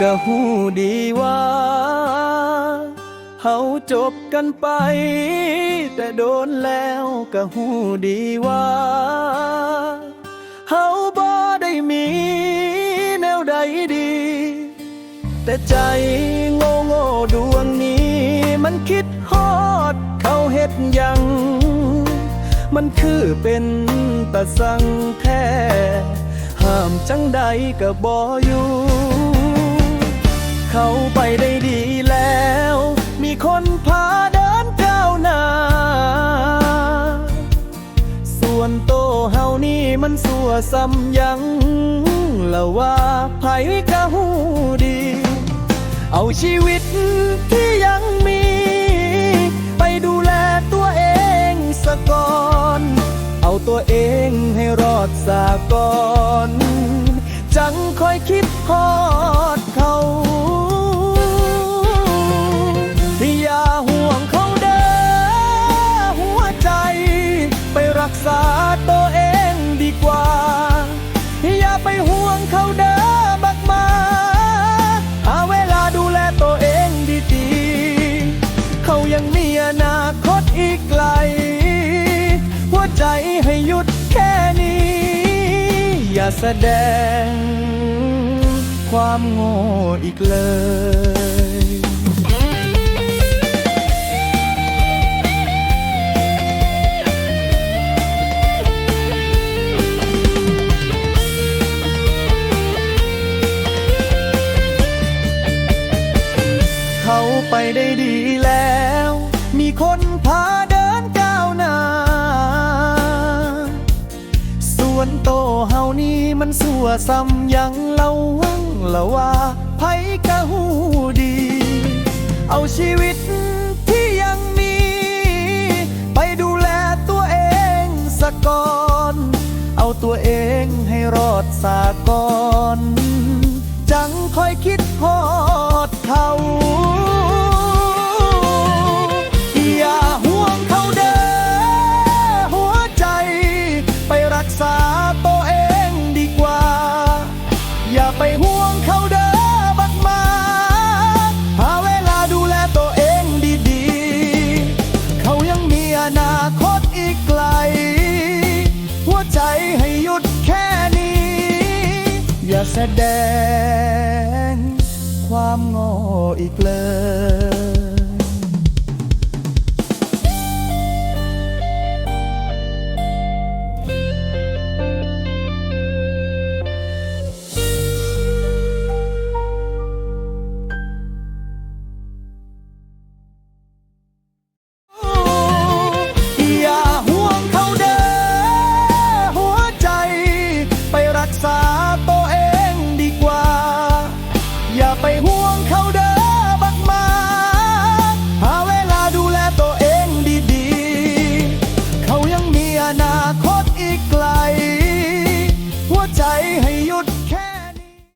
ก็หูดีว่าเฮาจบกันไป แต่โดนแล้วก็หูดีว่าเฮาบ่ได้มีแนวใดดี แต่ใจโง่โง่ดวงนี้ มันคิดฮอดเขาเฮ็ดยัง มันคือเป็นตะสังแท้ห้ามจังใดก็บ่อยู่ เขาไปได้ดีแล้ว มีคนพาเดินก้าวหน้า ส่วนโตเฮานี่มันสัวซ้ำยังละว่าไผก็หูดี เอาชีวิตที่ยังมี ไปดูแลตัวเองสะก่อน เอาตัวเองให้รอดสาก่อน จังคอยคิดฮอดเขา อีกไกล หัวใจให้หยุดแค่นี้ อย่าแสดง ความโง่อีกเลยเขาไปได้ดี พาเดินก้าวหน้า ส่วนโตเฮานี่มันสัวซ้ำยังเล่าวังละว่าไผกะหูดี เอาชีวิตที่ยังมี ไปดูแลตัวเองสะก่อน เอาตัวเองให้รอดสาก่อน จังคอยคิดฮอ อย่าไปห่วงเขาเด้อบักมาหาเวลาดูแลตัวเองดีๆ เขายังมีอนาคตอีกไกล หัวใจให้หยุดแค่นี้ อย่าแสดงความโง่อีกเลย